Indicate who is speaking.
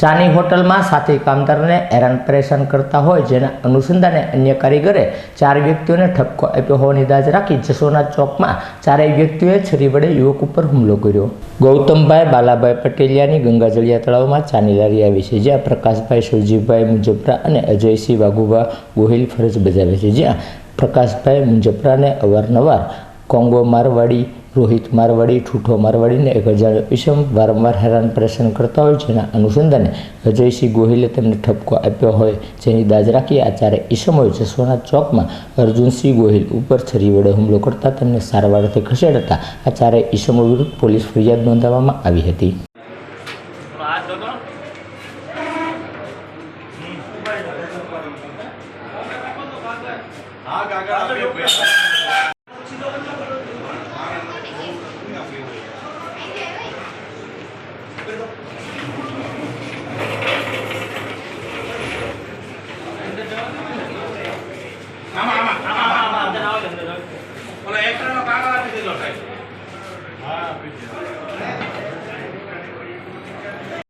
Speaker 1: ચાની હોટલમાં સાથી કામદારને હેરાન પરેશાન કરતા હોય, જેના અનુસંધાને અન્ય કારીગરે ચાર વ્યક્તિઓને ઠપકો આપ્યો હોવાની દાજ રાખી જસોના ચોકમાં ચારેય વ્યક્તિઓએ છરી વડે યુવક ઉપર હુમલો કર્યો. ગૌતમભાઈ બાલાભાઈ પટેલિયાની ગંગાજળિયા તળાવમાં ચાની લારી આવી છે, જ્યાં પ્રકાશભાઈ શિવજીભાઈ મુજપરા અને અજયસિંહ વાઘુભા ગોહિલ ફરજ બજાવે છે, જ્યાં પ્રકાશભાઈ મુંજપરાને અવારનવાર કોંગો મારવાડી રોહિત મારવાડી ઠૂઠો મારવાડીને એક હજાર ઈસમ વારંવાર હેરાન પરેશાન કરતા હોય જેના અનુસંધાને અજયસિંહ ગોહિલે તેમને ઠપકો આપ્યો હોય. જેની દાજ રાખી આ ચારે ઈસમોએ જસવાના ચોકમાં અર્જુનસિંહ ગોહિલ ઉપર છરી વડે હુમલો કરતા તેમને સારવારથી ખસેડતા આ ચારે ઈસમો વિરુદ્ધ પોલીસ ફરિયાદ નોંધાવવામાં આવી હતી.
Speaker 2: હા કાકા આમાં આમાં આમાં આમાં
Speaker 3: અંદર આવો અંદર આવો
Speaker 2: ઓલો એક્સ્ટ્રાનો કાગળ આપી દેજો સાહેબ હા આપી દીધો